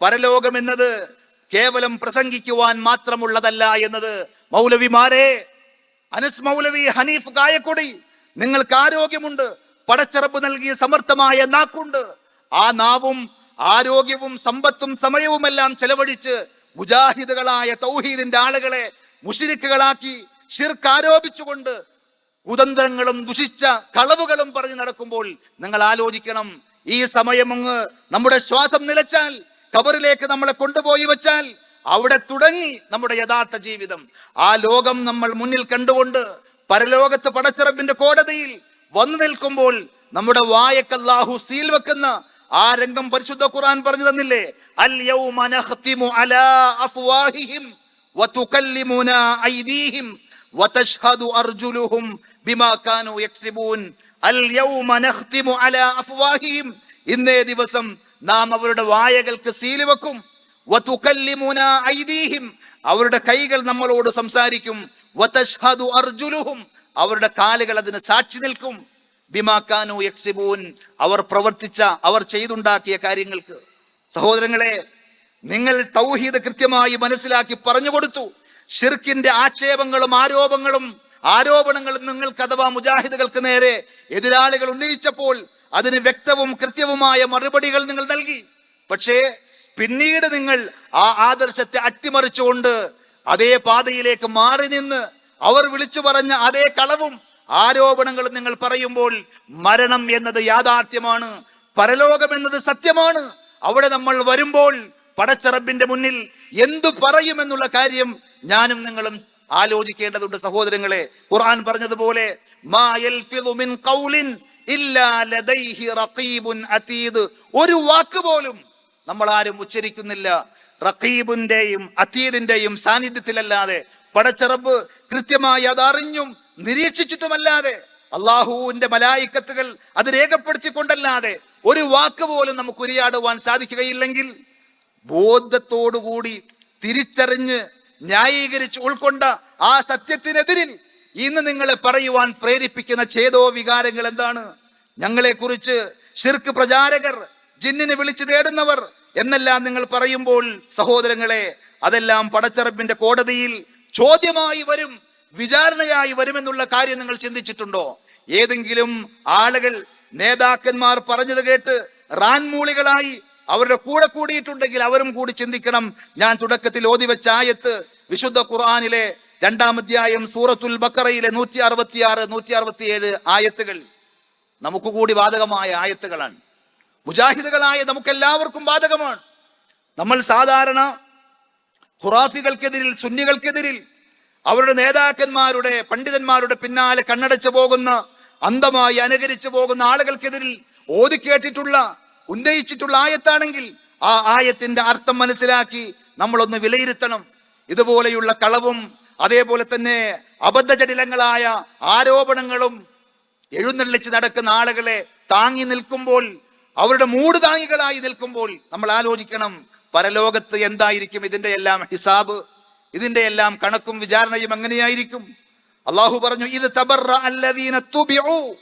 പരലോകം എന്നത് കേവലം പ്രസംഗിക്കുവാൻ മാത്രമുള്ളതല്ല എന്നത് മൗലവിമാരെ അനസ് മൗലവി ഹനീഫ് കായക്കൊടി നിങ്ങൾക്ക് ആരോഗ്യമുണ്ട് പടച്ചിറപ്പ് നൽകിയ സമർത്ഥമായ നാക്കുണ്ട്. ആ നാവും ആരോഗ്യവും സമ്പത്തും സമയവുമെല്ലാം ചെലവഴിച്ച് മുജാഹിദുകളായ തൗഹീദിന്റെ ആളുകളെ മുഷിരിക്കുകളാക്കി ഷിർക്ക് ആരോപിച്ചുകൊണ്ട് കുതന്ത്രങ്ങളും ദുഷിച്ച കളവുകളും പറഞ്ഞു നടക്കുമ്പോൾ നിങ്ങൾ ആലോചിക്കണം ഈ സമയമങ്ങ് നമ്മുടെ ശ്വാസം നിലച്ചാൽ കബറിലേക്ക് നമ്മളെ കൊണ്ടുപോയി വെച്ചാൽ അവിടെ തുടങ്ങി നമ്മുടെ യഥാർത്ഥ ജീവിതം. ആ ലോകം നമ്മൾ മുന്നിൽ കണ്ടുകൊണ്ട് പരലോകത്ത് പടച്ചിറപ്പിന്റെ കോടതിയിൽ വന്നു നിൽക്കുമ്പോൾ നമ്മുടെ വായക്കല്ലാഹു സീൽ വെക്കുന്ന ആ രംഗം പരിശുദ്ധ ഖുർആൻ പറഞ്ഞു തന്നില്ലേ? അൽ യൗമ നഖ്തിമു അലാ ഐദീഹിം അർജുലുഹും ബിമാ യക്സിബൂൻ. അൽ യൗമ നഖ്തിമു അലാ ഇന്നേ ദിവസം നാം അവരുടെ വായകൾക്ക് സീൽ വെക്കും. അവരുടെ കൈകൾ നമ്മളോട് സംസാരിക്കും. അർജുലുഹും. അവരുടെ കാലുകൾ അതിന് സാക്ഷി നിൽക്കും. ബിമാക്കാനു യക്സിബൂൻ. അവർ പ്രവർത്തിച്ച അവർ ചെയ്തുണ്ടാക്കിയ കാര്യങ്ങൾക്ക്. സഹോദരങ്ങളെ നിങ്ങൾ തൗഹീദ് കൃത്യമായി മനസ്സിലാക്കി പറഞ്ഞു കൊടുത്തു. ഷിർക്കിന്റെ ആക്ഷേപങ്ങളും ആരോപങ്ങളും ആരോപണങ്ങളും നിങ്ങൾക്ക് അഥവാ മുജാഹിദുകൾക്ക് നേരെ എതിരാളികൾ ഉന്നയിച്ചപ്പോൾ അതിന് വ്യക്തവും കൃത്യവുമായ മറുപടികൾ നിങ്ങൾ നൽകി. പക്ഷേ പിന്നീട് നിങ്ങൾ ആ ആദർശത്തെ അട്ടിമറിച്ചുകൊണ്ട് അതേ പാതയിലേക്ക് മാറി നിന്ന് അവർ വിളിച്ചു പറഞ്ഞ അതേ കളവും ആരോപണങ്ങളും നിങ്ങൾ പറയുമ്പോൾ മരണം എന്നത് യാഥാർത്ഥ്യമാണ് പരലോകം എന്നത് സത്യമാണ്. അവിടെ നമ്മൾ വരുമ്പോൾ പടച്ചറബിന്റെ മുന്നിൽ എന്തു പറയുമെന്നുള്ള കാര്യം ഞാനും നിങ്ങളും ആലോചിക്കേണ്ടതുണ്ട് സഹോദരങ്ങളെ. ഖുർആൻ പറഞ്ഞതുപോലെ മാ യൽഫിദു മിൻ ഖൗലിൻ ഒരു വാക്ക് പോലും നമ്മൾ ആരും ഉച്ചരിക്കുന്നില്ല. റഖീബിന്റെയും അതീദിന്റെയും സാന്നിധ്യത്തിലല്ലാതെ പടച്ചറബ് കൃത്യമായി അതറിഞ്ഞും നിരീക്ഷിച്ചിട്ടുമല്ലാതെ അള്ളാഹുവിന്റെ മലായിക്കത്തുകൾ അത് രേഖപ്പെടുത്തിക്കൊണ്ടല്ലാതെ ഒരു വാക്ക് പോലും നമുക്ക് ഉരിയാടുവാൻ സാധിക്കുകയില്ലെങ്കിൽ ബോധത്തോടുകൂടി തിരിച്ചറിഞ്ഞ് ന്യായീകരിച്ച് ഉൾക്കൊണ്ട ആ സത്യത്തിനെതിരിൽ ഇന്ന് നിങ്ങളെ പറയുവാൻ പ്രേരിപ്പിക്കുന്ന ഛേദോ വികാരങ്ങൾ എന്താണ്? ഞങ്ങളെ കുറിച്ച് ഷിർക്ക് പ്രചാരകർ ജിന്നിനെ വിളിച്ചു തേടുന്നവർ എന്നെല്ലാം നിങ്ങൾ പറയുമ്പോൾ സഹോദരങ്ങളെ അതെല്ലാം പടച്ചറപ്പിന്റെ കോടതിയിൽ ചോദ്യമായി വരും വിചാരണയായി വരുമെന്നുള്ള കാര്യം നിങ്ങൾ ചിന്തിച്ചിട്ടുണ്ടോ? ഏതെങ്കിലും ആളുകൾ നേതാക്കന്മാർ പറഞ്ഞത് കേട്ട് റാൻമൂളികളായി അവരുടെ കൂടെ കൂടിയിട്ടുണ്ടെങ്കിൽ അവരും കൂടി ചിന്തിക്കണം. ഞാൻ തുടക്കത്തിൽ ഓതി വെച്ച ആയത്ത് വിശുദ്ധ ഖുർആാനിലെ രണ്ടാം അധ്യായം സൂറത്തുൽ ബക്കറയിലെ നൂറ്റി അറുപത്തിയാറ് നൂറ്റി അറുപത്തിയേഴ് ആയത്തുകൾ. നമുക്ക് കൂടി ബാധകമായ ആയത്തുകളാണ്. മുജാഹിദുകളായ നമുക്കെല്ലാവർക്കും ബാധകമാണ് നമ്മൾ സാധാരണ ഖുറാഫികൾക്കെതിരിൽ സുന്നികൾക്കെതിരിൽ അവരുടെ നേതാക്കന്മാരുടെ പണ്ഡിതന്മാരുടെ പിന്നാലെ കണ്ണടച്ചു പോകുന്ന അന്ധമായി അനുകരിച്ചു പോകുന്ന ആളുകൾക്കെതിരിൽ ഓതിക്കേട്ടിട്ടുള്ള ഉന്നയിച്ചിട്ടുള്ള ആയത്താണെങ്കിൽ ആ ആയത്തിന്റെ അർത്ഥം മനസ്സിലാക്കി നമ്മളൊന്ന് വിലയിരുത്തണം. ഇതുപോലെയുള്ള കളവും അതേപോലെ തന്നെ അബദ്ധജടിലങ്ങളായ ആരോപണങ്ങളും എഴുന്നള്ളിച്ച് നടക്കുന്ന ആളുകളെ താങ്ങി നിൽക്കുമ്പോൾ അവരുടെ മൂട് താങ്ങികളായി നിൽക്കുമ്പോൾ നമ്മൾ ആലോചിക്കണം പരലോകത്ത് എന്തായിരിക്കും ഇതിന്റെ എല്ലാം ഹിസാബ് ഇതിന്റെ എല്ലാം കണക്കും വിചാരണയും എങ്ങനെയായിരിക്കും? അള്ളാഹു പറഞ്ഞു ഇത് തബറ തുബിഉ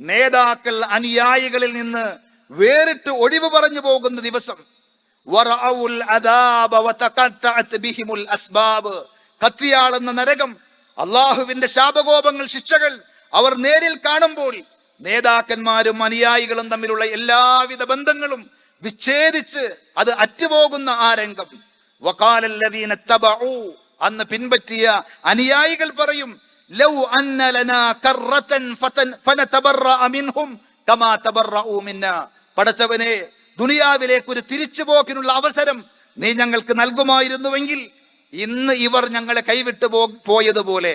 നേതാക്കൾ അനുയായികളിൽ നിന്ന് വേറിട്ട് ഒഴിവ് പറഞ്ഞു പോകുന്ന ദിവസം അസ്ബാബ്. കത്തിയാളുന്ന നരകം അള്ളാഹുവിന്റെ ശാപകോപങ്ങൾ ശിക്ഷകൾ അവർ നേരിൽ കാണുമ്പോൾ നേതാക്കന്മാരും അനുയായികളും തമ്മിലുള്ള എല്ലാവിധ ബന്ധങ്ങളും വിച്ഛേദിച്ച് അത് അറ്റുപോകുന്ന ആ രംഗം. വകാലല്ലതീന തബഊ അന്ന് പിൻപറ്റിയ അനുയായികൾ പറയും ലൗ അന്ന ലനാ കറത്തൻ ഫതൻ ഫനതബറഅ മിൻഹും കമാ തബറഉ മിന്നാ. പടച്ചവനെ ദുനിയാവിലേക്ക് ഒരു തിരിച്ചുപോക്കിനുള്ള അവസരം നീ ഞങ്ങൾക്ക് നൽകുമായിരുന്നുവെങ്കിൽ ഇന്ന് ഇവർ ഞങ്ങളെ കൈവിട്ട് പോയതുപോലെ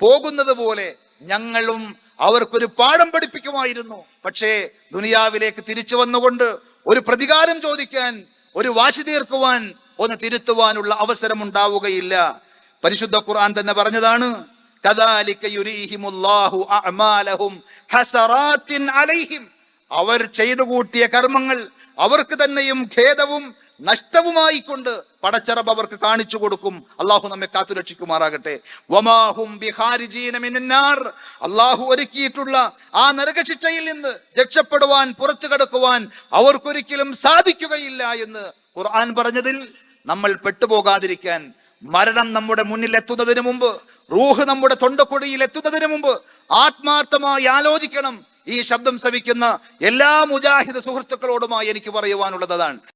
പോകുന്നത് പോലെ ഞങ്ങളും അവർക്കൊരു പാഠം പഠിപ്പിക്കുമായിരുന്നു. പക്ഷേ ദുനിയാവിലേക്ക് തിരിച്ചു വന്നുകൊണ്ട് ഒരു പ്രതികാരം ചോദിക്കാൻ ഒരു വാശി തീർക്കുവാൻ ഒന്ന് തിരുത്തുവാനുള്ള അവസരം ഉണ്ടാവുകയില്ല പരിശുദ്ധ ഖുർആൻ തന്നെ പറഞ്ഞതാണ് അവർ ചെയ്തു കൂട്ടിയ കർമ്മങ്ങൾ അവർക്ക് തന്നെയും ഖേദവും നഷ്ടവുമായി കൊണ്ട് പടച്ചറബ് അവർക്ക് കാണിച്ചു കൊടുക്കും. അള്ളാഹു നമ്മെ കാത്തു രക്ഷിക്കുമാറാകട്ടെ. വമാഹും ബിഹാരിജീന മിനന്നാർ. അള്ളാഹു ഒരുക്കിയിട്ടുള്ള ആ നരകശിക്ഷയിൽ നിന്ന് രക്ഷപ്പെടുവാൻ പുറത്തു കടക്കുവാൻ അവർക്കൊരിക്കലും സാധിക്കുകയില്ല എന്ന് ഖുർആൻ പറഞ്ഞതിൽ നമ്മൾ പെട്ടുപോകാതിരിക്കാൻ മരണം നമ്മുടെ മുന്നിൽ എത്തുന്നതിന് മുമ്പ് റൂഹ് നമ്മുടെ തൊണ്ടക്കൊടിയിൽ എത്തുന്നതിന് മുമ്പ് ആത്മാർത്ഥമായി ആലോചിക്കണം. ഈ ശബ്ദം ശ്രവിക്കുന്ന എല്ലാ മുജാഹിദ് സുഹൃത്തുക്കളോടുമായി എനിക്ക് പറയുവാനുള്ളത് അതാണ്.